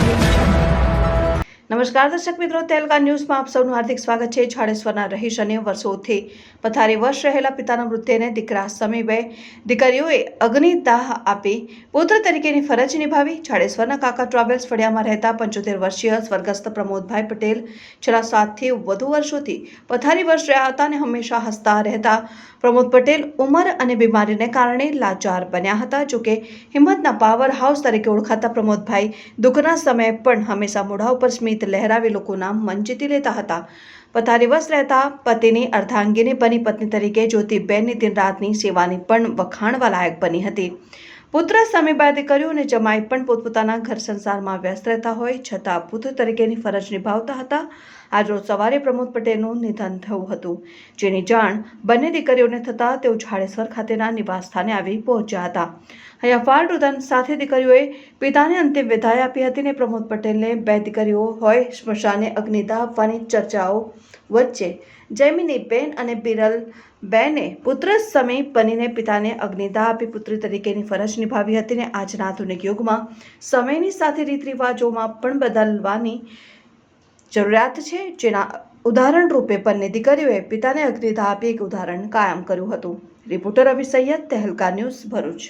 Thank you. નમસ્કાર, દર્શક મિત્રો તેલકા ન્યૂઝમાં આપ સૌનું હાર્દિક સ્વાગત છે. છાડેશ્વરના રહીશ અને વર્ષોથી પથારી વર્ષ રહેલા પિતાના મૃત્યુને દીકરા સમીબે દીકરીઓએ અગ્નિદાહ આપી પુત્ર તરીકેની ફરજ નિભાવી છાડેશ્વરના કાકા ટ્રાવેલ્સ ફળિયામાં રહેતા પંચોતેર વર્ષીય સ્વર્ગસ્થ પ્રમોદભાઈ પટેલ છેલ્લા સાતથી વધુ વર્ષોથી પથારી વર્ષ રહ્યા હતા અને હંમેશા હસતા રહેતા પ્રમોદ પટેલ ઉંમર અને બીમારીને કારણે લાચાર બન્યા હતા. જોકે હિંમતના પાવર હાઉસ તરીકે ઓળખાતા પ્રમોદભાઈ દુઃખના સમયે પણ હંમેશા મોઢા ઉપર સ્મિત લહેરાવી લોકોના મન લેતા હતા. પથારીવશ રહેતા પતિની અર્ધાંગીની બની પત્ની તરીકે જ્યોતિબેનની દિન રાતની સેવાની પણ વખાણવા લાયક બની હતી. પુત્ર સામે બે દીકરીઓ અને જમાઈ પણ પોતપોતાના ઘર સંસારમાં વ્યસ્ત રહેતા હોય, છતાં પુત્ર તરીકેની ફરજ નિભાવતા હતા. આજરોજ સવારે પ્રમોદ પટેલનું નિધન થયું હતું. જેની જાણ બંને દીકરીઓને થતાં તેઓ જાડેશ્વર ખાતેના નિવાસસ્થાને આવી પહોંચ્યા હતા. અહીંયા ફાળ રુદન સાથે દીકરીઓએ પિતાને અંતિમ વિદાય આપી હતી ને પ્રમોદ પટેલને બે દીકરીઓ હોય, સ્મશાને અગ્નિતા આપવાની ચર્ચાઓ વચ્ચે જૈમિની બેન અને બિરલ બેને પુત્ર સમય બનીને પિતાને અગ્નિદાહ આપી પુત્રી તરીકેની ફરજ નિભાવી હતી ને આજના આધુનિક યુગમાં સમયની સાથે રીત રિવાજોમાં પણ બદલવાની જરૂરિયાત છે. જેના ઉદાહરણ રૂપે બંને દીકરીઓએ પિતાને અગ્નિદાહ આપી એક ઉદાહરણ કાયમ કર્યું હતું. Reporter Ravi Sayed, Tehelka news Bharuch.